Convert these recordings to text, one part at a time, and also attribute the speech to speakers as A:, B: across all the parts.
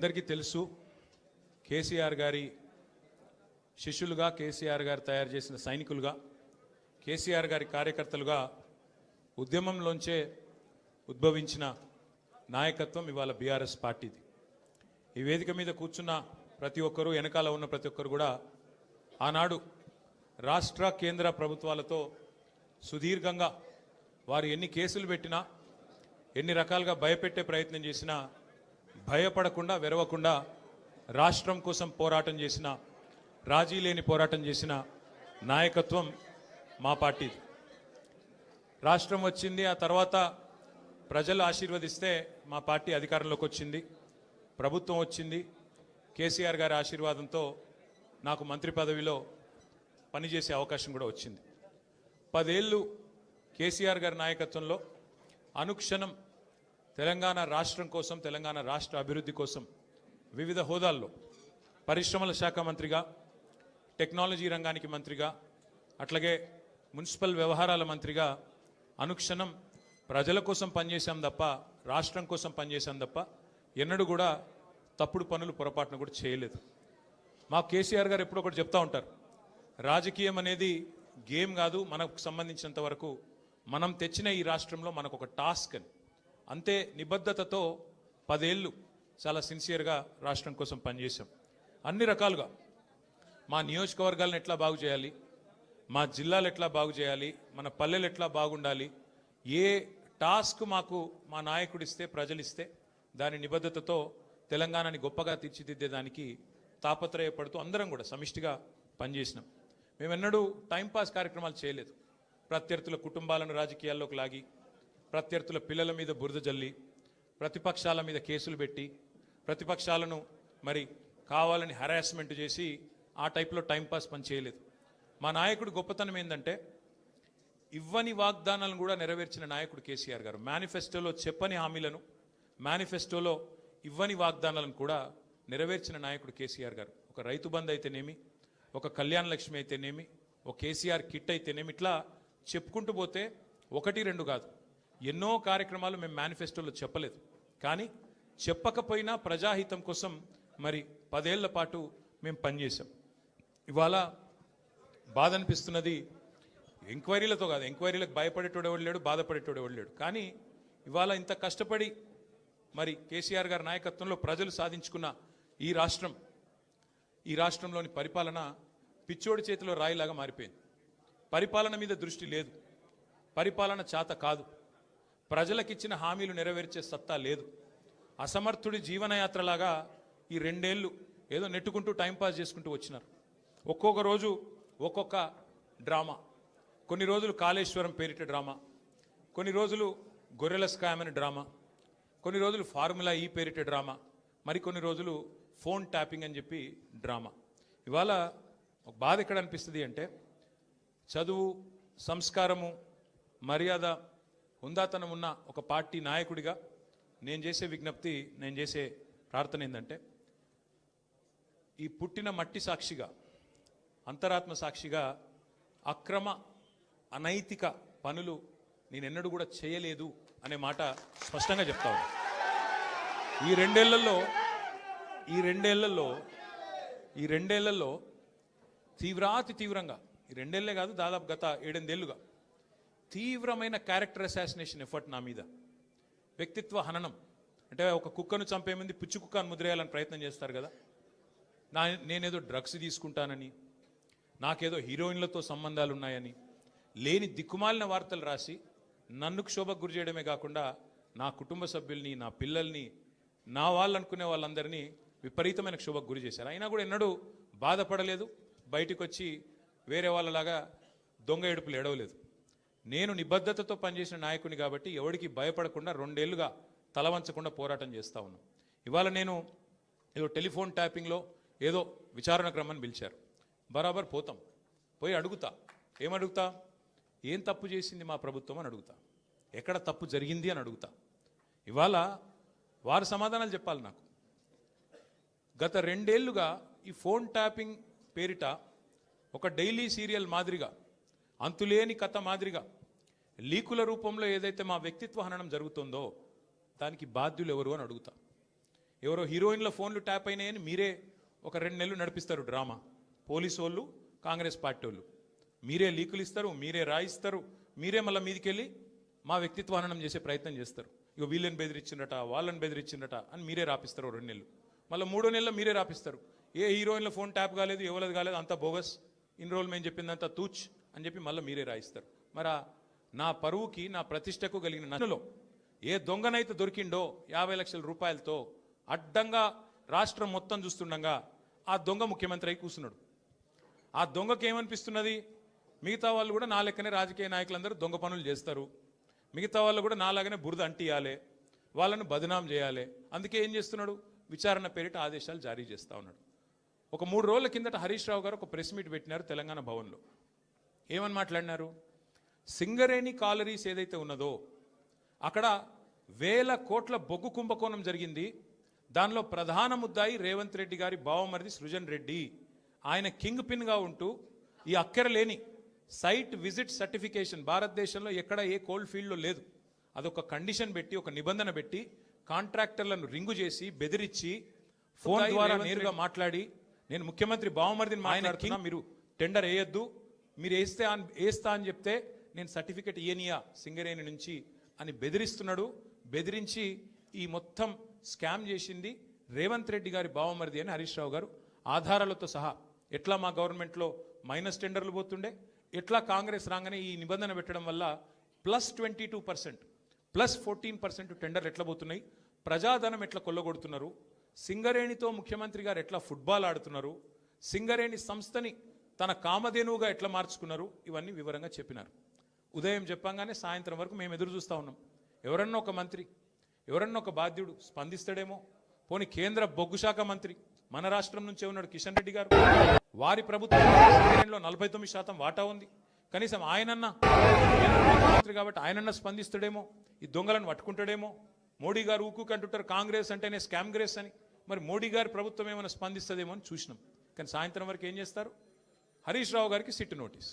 A: అందరికీ తెలుసు కేసీఆర్ గారి శిష్యులుగా కేసీఆర్ గారు తయారు చేసిన సైనికులుగా కేసీఆర్ గారి కార్యకర్తలుగా ఉద్యమంలోంచే ఉద్భవించిన నాయకత్వం ఇవాళ బీఆర్ఎస్ పార్టీది. ఈ వేదిక మీద కూర్చున్న ప్రతి ఒక్కరూ వెనకాల ఉన్న ప్రతి ఒక్కరు కూడా ఆనాడు రాష్ట్ర కేంద్ర ప్రభుత్వాలతో సుదీర్ఘంగా వారు ఎన్ని కేసులు పెట్టినా ఎన్ని రకాలుగా భయపెట్టే ప్రయత్నం చేసినా భయపడకుండా వెరవకుండా రాష్ట్రం కోసం పోరాటం చేసిన రాజీ లేని పోరాటం చేసిన నాయకత్వం మా పార్టీ రాష్ట్రం వచ్చింది ఆ తర్వాత ప్రజలు ఆశీర్వదిస్తే మా పార్టీ అధికారంలోకి వచ్చింది. ప్రభుత్వం వచ్చింది. కేసీఆర్ గారి ఆశీర్వాదంతో నాకు మంత్రి పదవిలో పనిచేసే అవకాశం కూడా వచ్చింది. పదేళ్ళు కేసీఆర్ గారి నాయకత్వంలో అనుక్షణం తెలంగాణ రాష్ట్రం కోసం తెలంగాణ రాష్ట్ర అభివృద్ధి కోసం వివిధ హోదాల్లో పరిశ్రమల శాఖ మంత్రిగా టెక్నాలజీ రంగానికి మంత్రిగా అట్లాగే మున్సిపల్ వ్యవహారాల మంత్రిగా అనుక్షణం ప్రజల కోసం పనిచేశాం తప్ప రాష్ట్రం కోసం పనిచేశాం తప్ప ఎన్నడూ కూడా తప్పుడు పనులు పొరపాటున కూడా చేయలేదు. మా కేసీఆర్ గారు ఎప్పుడు ఒకటి చెప్తా ఉంటారు రాజకీయం అనేది గేమ్ కాదు మనకు సంబంధించినంత వరకు మనం తెచ్చిన ఈ రాష్ట్రంలో మనకు ఒక టాస్క్ అని. అంతే నిబద్ధతతో పదేళ్ళు చాలా సిన్సియర్గా రాష్ట్రం కోసం పనిచేశాం. అన్ని రకాలుగా మా నియోజకవర్గాలను ఎట్లా బాగు చేయాలి మా జిల్లాలు ఎట్లా బాగు చేయాలి మన పల్లెలు ఎట్లా బాగుండాలి ఏ టాస్క్ మాకు మా నాయకుడు ఇస్తే ప్రజలు ఇస్తే దాని నిబద్ధతతో తెలంగాణని గొప్పగా తీర్చిదిద్దేదానికి తాపత్రయపడుతూ అందరం కూడా సమిష్టిగా పనిచేసినాం. మేమెన్నడూ టైంపాస్ కార్యక్రమాలు చేయలేదు. ప్రత్యర్థుల కుటుంబాలను రాజకీయాల్లోకి లాగి ప్రత్యర్థుల పిల్లల మీద బురద జల్లి ప్రతిపక్షాల మీద కేసులు పెట్టి ప్రతిపక్షాలను మరి కావాలని హరాస్మెంట్ చేసి ఆ టైప్లో టైంపాస్ పని చేయలేదు. మా నాయకుడు గొప్పతనం ఏంటంటే ఇవ్వని వాగ్దానాలను కూడా నెరవేర్చిన నాయకుడు కేసీఆర్ గారు. మేనిఫెస్టోలో చెప్పని హామీలను మేనిఫెస్టోలో ఇవ్వని వాగ్దానాలను కూడా నెరవేర్చిన నాయకుడు కేసీఆర్ గారు. ఒక రైతు బంధు అయితేనేమి ఒక కళ్యాణ లక్ష్మి అయితేనేమి ఒక కేసీఆర్ కిట్ అయితేనేమి ఇట్లా చెప్పుకుంటూ పోతే ఒకటి రెండు కాదు. ఎన్నో కార్యక్రమాలు మేము మేనిఫెస్టోలో చెప్పలేదు. కానీ చెప్పకపోయినా ప్రజాహితం కోసం మరి పదేళ్ళ పాటు మేము పనిచేసాం ఇవాళ బాధ అనిపిస్తున్నది ఎంక్వైరీలతో కాదు ఎంక్వైరీలకు భయపడేటోడు ఎవడు లేడు బాధపడేటోడు ఎవడు లేడు. కానీ ఇవాళ ఇంత కష్టపడి మరి కేసీఆర్ గారి నాయకత్వంలో ప్రజలు సాధించుకున్న ఈ రాష్ట్రం ఈ రాష్ట్రంలోని పరిపాలన పిచ్చోడి చేతిలో రాయిలాగా మారిపోయింది. పరిపాలన మీద దృష్టి లేదు. పరిపాలన చేత కాదు. ప్రజలకిచ్చిన హామీలు నెరవేర్చే సత్తా లేదు. అసమర్థుడి జీవనయాత్రలాగా ఈ రెండేళ్ళు ఏదో నెట్టుకుంటూ టైంపాస్ చేసుకుంటూ వచ్చినారు. ఒక్కొక్క రోజు ఒక్కొక్క డ్రామా. కొన్ని రోజులు కాళేశ్వరం పేరిట డ్రామా. కొన్ని రోజులు గొర్రెల స్కామ్ అనే డ్రామా. కొన్ని రోజులు ఫార్ములా ఈ పేరిట డ్రామా. మరికొన్ని రోజులు ఫోన్ ట్యాపింగ్ అని చెప్పి డ్రామా. ఇవాళ ఒక బాధ ఎక్కడ అనిపిస్తుంది అంటే చదువు సంస్కారము మర్యాద హుందాతనం ఉన్న ఒక పార్టీ నాయకుడిగా నేను చేసే విజ్ఞప్తి నేను చేసే ప్రార్థన ఏంటంటే ఈ పుట్టిన మట్టి సాక్షిగా అంతరాత్మ సాక్షిగా అక్రమ అనైతిక పనులు నేను ఎన్నడూ కూడా చేయలేదు అనే మాట స్పష్టంగా చెప్తా ఈ రెండేళ్ళలో ఈ రెండేళ్ళలో ఈ రెండేళ్ళలో తీవ్రాతి తీవ్రంగా ఈ రెండేళ్ళే కాదు దాదాపు గత ఏడెనిమిదేళ్ళుగా తీవ్రమైన క్యారెక్టర్ అసాసినేషన్ ఎఫర్ట్ నా మీద. వ్యక్తిత్వ హననం. అంటే ఒక కుక్కను చంపే ముందు పిచ్చి కుక్కను ముద్రేయాలని ప్రయత్నం చేస్తారు కదా. నా నేనేదో డ్రగ్స్ తీసుకుంటానని నాకేదో హీరోయిన్లతో సంబంధాలు ఉన్నాయని లేని దిక్కుమాలిన వార్తలు రాసి నన్ను క్షోభకు గురి చేయడమే కాకుండా నా కుటుంబ సభ్యుల్ని నా పిల్లల్ని నా వాళ్ళు అనుకునే వాళ్ళందరినీ విపరీతమైన క్షోభకు గురి చేశారు. అయినా కూడా ఎన్నడూ బాధపడలేదు. బయటకు వచ్చి వేరే వాళ్ళలాగా దొంగ ఏడుపులు ఎడవలేదు నేను నిబద్ధతతో పనిచేసిన నాయకుని కాబట్టి ఎవడికి భయపడకుండా రెండేళ్ళుగా తలవంచకుండా పోరాటం చేస్తూ ఉన్నాను ఇవాళ నేను ఏదో టెలిఫోన్ ట్యాపింగ్లో ఏదో విచారణ క్రమాన్ని పిలిచారు. బరాబర్ పోతాం. పోయి అడుగుతా. ఏమడుగుతా ఏం తప్పు చేసింది మా ప్రభుత్వం అని అడుగుతా. ఎక్కడ తప్పు జరిగింది అని అడుగుతా. ఇవాళ వారు సమాధానాలు చెప్పాలి నాకు. గత రెండేళ్ళుగా ఈ ఫోన్ ట్యాపింగ్ పేరిట ఒక డైలీ సీరియల్ మాదిరిగా అంతులేని కథ మాదిరిగా లీకుల రూపంలో ఏదైతే మా వ్యక్తిత్వ హననం జరుగుతుందో దానికి బాధ్యులు ఎవరు అని అడుగుతా. ఎవరో హీరోయిన్ల ఫోన్లు ట్యాప్ అయినాయని మీరే ఒక రెండు నెలలు నడిపిస్తారు డ్రామా. పోలీసు వాళ్ళు కాంగ్రెస్ పార్టీ వాళ్ళు మీరే లీకులు ఇస్తారు మీరే రాయిస్తారు మీరే మళ్ళీ మీదికెళ్ళి మా వ్యక్తిత్వ హననం చేసే ప్రయత్నం చేస్తారు. ఇక వీళ్ళని బెదిరించిండట వాళ్ళని బెదిరించిండట అని మీరే రాపిస్తారు రెండు నెలలు. మళ్ళీ మూడో నెలలో మీరే రాపిస్తారు. ఏ హీరోయిన్ల ఫోన్ ట్యాప్ కాలేదు ఎవరిది కాలేదు అంత బోగస్ ఇన్ని రోజులు మేము చెప్పిందంతా తూచ్ అని చెప్పి మళ్ళీ మీరే రాయిస్తారు. మరి నా పరువుకి నా ప్రతిష్టకు కలిగిన నన్నులో ఏ దొంగనైతే దొరికిండో యాభై లక్షల రూపాయలతో అడ్డంగా రాష్ట్రం మొత్తం చూస్తుండగా ఆ దొంగ ముఖ్యమంత్రి అయి కూర్చున్నాడు. ఆ దొంగకి ఏమనిపిస్తున్నది? మిగతా వాళ్ళు కూడా నా లెక్కనే రాజకీయ నాయకులందరూ దొంగ పనులు చేస్తారు. మిగతా వాళ్ళు కూడా నాలాగనే బురద అంటియాలి వాళ్ళను బదనాం చేయాలి. అందుకే ఏం చేస్తున్నాడు? విచారణ పేరిట ఆదేశాలు జారీ చేస్తా ఉన్నాడు. ఒక మూడు రోజుల కిందట హరీష్ రావు గారు ఒక ప్రెస్ మీట్ పెట్టినారు తెలంగాణ భవన్లో. ఏమని మాట్లాడినారు? సింగరేణి కాలరీస్ ఏదైతే ఉన్నదో అక్కడ వేల కోట్ల బొగ్గు కుంభకోణం జరిగింది. దానిలో ప్రధాన ముద్దాయి రేవంత్ రెడ్డి గారి బావమరిది సృజన్ రెడ్డి. ఆయన కింగ్ పిన్గా ఉంటూ ఈ అక్కర లేని సైట్ విజిట్ సర్టిఫికేషన్ భారతదేశంలో ఎక్కడ ఏ కోల్డ్ ఫీల్డ్లో లేదు. అదొక కండిషన్ పెట్టి ఒక నిబంధన పెట్టి కాంట్రాక్టర్లను రింగు చేసి బెదిరించి ఫోన్ ద్వారా నేరుగా మాట్లాడి నేను ముఖ్యమంత్రి బావమరిదిని మాట్లాడుతున్నా మీరు టెండర్ వేయొద్దు. మీరు వేస్తే అన్- వేస్తా అని చెప్తే నేను సర్టిఫికెట్ ఇయనియా సింగరేణి నుంచి అని బెదిరిస్తున్నాడు. బెదిరించి ఈ మొత్తం స్కామ్ చేసింది రేవంత్ రెడ్డి గారి బావమరిది అని హరీష్ రావు గారు. ఆధారాలతో సహా ఎట్లా మా గవర్నమెంట్లో మైనస్ టెండర్లు పోతుండే ఎట్లా కాంగ్రెస్ రాగానే ఈ నిబంధన పెట్టడం వల్ల plus twenty two percent plus fourteen percent టెండర్లు ఎట్లా పోతున్నాయి ప్రజాధనం ఎట్లా కొల్లగొడుతున్నారు సింగరేణితో ముఖ్యమంత్రి గారు ఎట్లా ఫుట్బాల్ ఆడుతున్నారు సింగరేణి సంస్థని తన కామధేనువుగా ఎట్లా మార్చుకున్నారు ఇవన్నీ వివరంగా చెప్పినారు. ఉదయం చెప్పంగానే సాయంత్రం వరకు మేము ఎదురు చూస్తూ ఉన్నాం. ఎవరన్నా ఒక మంత్రి ఎవరన్నా ఒక బాధ్యుడు స్పందిస్తాడేమో? పోని కేంద్ర బొగ్గు శాఖ మంత్రి మన రాష్ట్రం నుంచే ఉన్నాడు కిషన్ రెడ్డి గారు. వారి ప్రభుత్వం నలభై తొమ్మిది శాతం వాటా ఉంది. కనీసం ఆయనన్నా మంత్రి కాబట్టి ఆయనన్నా స్పందిస్తాడేమో? ఈ దొంగలను పట్టుకుంటాడేమో? మోడీ గారు ఊకు అంటుంటారు కాంగ్రెస్ అంటేనే స్కామ్ గ్రేస్ అని. మరి మోడీ గారి ప్రభుత్వం ఏమైనా స్పందిస్తుందేమో అని చూసినాం. కానీ సాయంత్రం వరకు ఏం చేస్తారు? హరీష్ రావు గారికి సిట్ నోటీస్.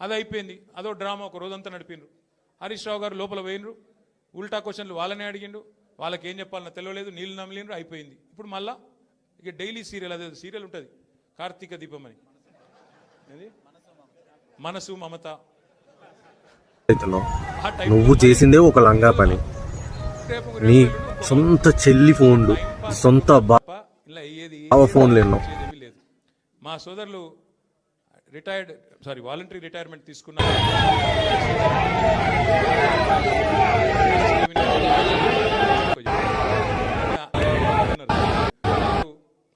A: అది అయిపోయింది. అదో డ్రామా ఒక రోజంతా నడిపిండ్రు. హరీష్ రావు గారు లోపల పోయినరు ఉల్టా క్వశ్చన్లు వాళ్ళనే అడిగిండు వాళ్ళకి ఏం చెప్పాలన్నా తెలియలేదు. నీళ్ళు నమ్మలేండ్రు అయిపోయింది. ఇప్పుడు మళ్ళా ఇక డైలీ సీరియల్ అదే సీరియల్ ఉంటుంది. కార్తీక దీపం అని? మనసు మమత.
B: నువ్వు చేసిందే ఒక లంగా పని. నీ సొంత చెల్లి ఫోన్లు సొంత బా
A: తప్ప ఇలా అయ్యేది
B: బావ ఫోన్లు ఎన్నో.
A: మా సోదరులు రిటైర్డ్ సారీ వాలంటరీ రిటైర్మెంట్ తీసుకున్న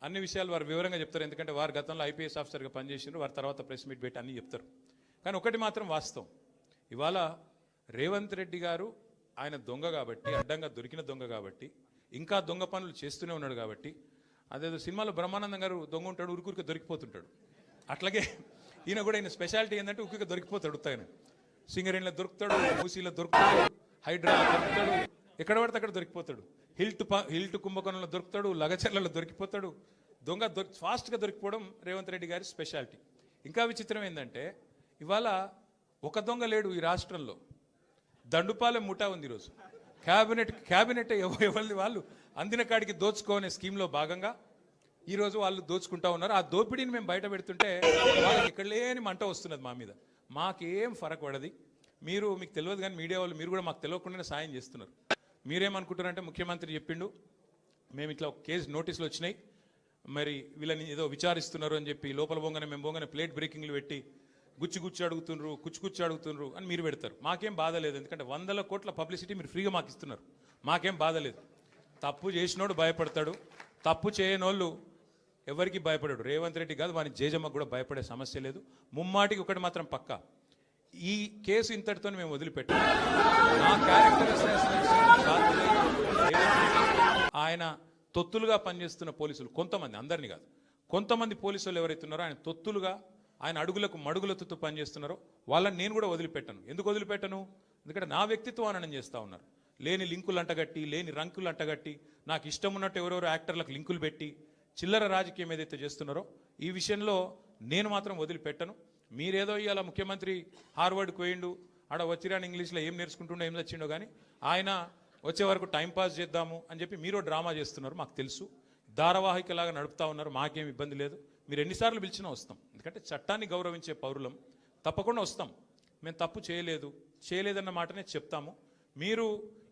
A: అన్ని విషయాలు వారు వివరంగా చెప్తారు. ఎందుకంటే వారు గతంలో ఐపీఎస్ ఆఫీసర్గా పనిచేసిండ్రు వారి తర్వాత ప్రెస్ మీట్ పెట్టి అన్నీ చెప్తారు. కానీ ఒకటి మాత్రం వాస్తవం. ఇవాళ రేవంత్ రెడ్డి గారు ఆయన దొంగ కాబట్టి అడ్డంగా దొరికిన దొంగ కాబట్టి ఇంకా దొంగ పనులు చేస్తూనే ఉన్నాడు కాబట్టి అదేదో సినిమాలో బ్రహ్మానందం గారు దొంగ ఉంటాడు ఉరుకురికి దొరికిపోతుంటాడు. అట్లాగే ఈయన కూడా ఈయన స్పెషాలిటీ ఏంటంటే ఉరికి దొరికిపోతాడు ఆయన సింగరేణిలో దొరుకుతాడు మూసీలో దొరుకుతాడు హైడ్రా దొరుకుతాడు ఎక్కడ పడితే అక్కడ దొరికిపోతాడు. హిల్ట్ ప హిల్ట్ కుంభకోణంలో దొరుకుతాడు లగచర్లలో దొరికిపోతాడు. దొంగ దొరికి ఫాస్ట్గా దొరికిపోవడం రేవంత్ రెడ్డి గారి స్పెషాలిటీ. ఇంకా విచిత్రం ఏంటంటే ఇవాళ ఒక దొంగ లేడు ఈ రాష్ట్రంలో. దండుపాలెం ముఠా ఉంది ఈరోజు. క్యాబినెట్ క్యాబినెట్ ఎవరిది వాళ్ళు అందిన కాడికి దోచుకోనే స్కీమ్లో భాగంగా ఈరోజు వాళ్ళు దోచుకుంటా ఉన్నారు. ఆ దోపిడీని మేము బయట పెడుతుంటే వాళ్ళకి ఇక్కడ లేని మంట వస్తున్నది మా మీద. మాకేం ఫరక్ పడది. మీరు మీకు తెలియదు కానీ మీడియా వాళ్ళు మీరు కూడా మాకు తెలియకుండానే సాయం చేస్తున్నారు. మీరేమనుకుంటారంటే ముఖ్యమంత్రి చెప్పిండు మేము ఇట్లా ఒక కేసు నోటీసులు వచ్చినాయి. మరి వీళ్ళని ఏదో విచారిస్తున్నారు అని చెప్పి లోపల పోగానే మేము పోగానే ప్లేట్ బ్రేకింగ్లు పెట్టి గుచ్చి గుచ్చి అడుగుతున్నారు కుచ్చి కుచ్చి అడుగుతుండ్రు అని మీరు పెడతారు. మాకేం బాధ లేదు. ఎందుకంటే వందల కోట్ల పబ్లిసిటీ మీరు ఫ్రీగా మాకు ఇస్తున్నారు. మాకేం బాధ లేదు. తప్పు చేసినోడు భయపడతాడు. తప్పు చేయనోళ్ళు ఎవరికి భయపడాడు. రేవంత్ రెడ్డి కాదు వాని జేజమ్మకు కూడా భయపడే సమస్య లేదు. ముమ్మాటికి ఒకటి మాత్రం పక్కా. ఈ కేసు ఇంతటితో మేము వదిలిపెట్టాం. నా క్యారెక్టర్ ఆయన తొత్తులుగా పనిచేస్తున్న పోలీసులు కొంతమంది అందరినీ కాదు. కొంతమంది పోలీసులు ఎవరైతే ఉన్నారో ఆయన తొత్తులుగా ఆయన అడుగులకు మడుగులతో పనిచేస్తున్నారో వాళ్ళని నేను కూడా వదిలిపెట్టను. ఎందుకు వదిలిపెట్టను? ఎందుకంటే నా వ్యక్తిత్వం అననం చేస్తూ ఉన్నారు. లేని లింకులు అంటగట్టి లేని రంకులు అంటగట్టి నాకు ఇష్టం ఉన్నట్టు ఎవరెవరు యాక్టర్లకు లింకులు పెట్టి చిల్లర రాజకీయం ఏదైతే చేస్తున్నారో ఈ విషయంలో నేను మాత్రం వదిలిపెట్టను. మీరేదో ఇవాళ ముఖ్యమంత్రి హార్వర్డ్కి పోయిండు ఆడ వచ్చిరాని ఇంగ్లీష్లో ఏం నేర్చుకుంటుండో ఏం తెచ్చిండో కానీ ఆయన వచ్చే వరకు టైంపాస్ చేద్దాము అని చెప్పి మీరు డ్రామా చేస్తున్నారు మాకు తెలుసు. ధారావాహికలాగా నడుపుతా ఉన్నారు మాకేం ఇబ్బంది లేదు. మీరు ఎన్నిసార్లు పిలిచినా వస్తాం. ఎందుకంటే చట్టాన్ని గౌరవించే పౌరులం. తప్పకుండా వస్తాం. మేము తప్పు చేయలేదు. చేయలేదన్న మాటనే చెప్తాము. మీరు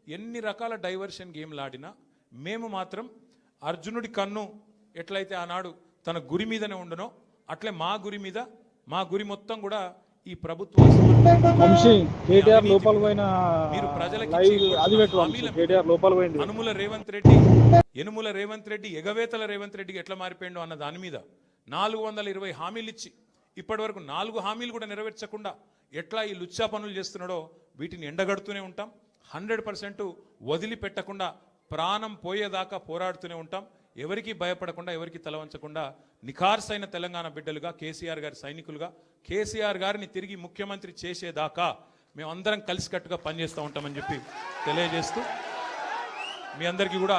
A: ఎన్ని రకాల డైవర్షన్ గేమ్లు ఆడినా మేము మాత్రం అర్జునుడి కన్ను ఎట్లయితే ఆనాడు తన గురి మీదనే ఉండనో అట్లే మా గురి మీద మా గురి మొత్తం కూడా ఈ ప్రభుత్వం మీరు ప్రజలకి అనుముల రేవంత్ రెడ్డి యనుముల రేవంత్ రెడ్డి ఎగవేతల రేవంత్ రెడ్డికి ఎట్లా మారిపోయిండో అన్న దాని మీద నాలుగు వందల ఇరవై హామీలు ఇచ్చి ఇప్పటి వరకు నాలుగు హామీలు కూడా నెరవేర్చకుండా ఎట్లా ఈ లుచ్చా పనులు చేస్తున్నాడో వీటిని ఎండగడుతూనే ఉంటాం. హండ్రెడ్ పర్సెంట్ వదిలిపెట్టకుండా ప్రాణం పోయేదాకా పోరాడుతూనే ఉంటాం. ఎవరికి భయపడకుండా ఎవరికి తలవంచకుండా నిఖార్సైన తెలంగాణ బిడ్డలుగా కేసీఆర్ గారి సైనికులుగా కేసీఆర్ గారిని తిరిగి ముఖ్యమంత్రి చేసేదాకా మేమందరం కలిసికట్టుగా పనిచేస్తూ ఉంటామని చెప్పి తెలియజేస్తూ మీ అందరికీ కూడా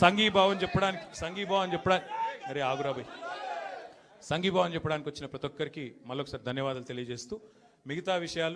A: సంఘీభావం చెప్పడానికి సంఘీభావం చెప్పడానికి అరే ఆగురాబాయ్ సంఘీభావం చెప్పడానికి వచ్చిన ప్రతి ఒక్కరికి మళ్ళొకసారి ధన్యవాదాలు తెలియజేస్తూ మిగతా విషయాలు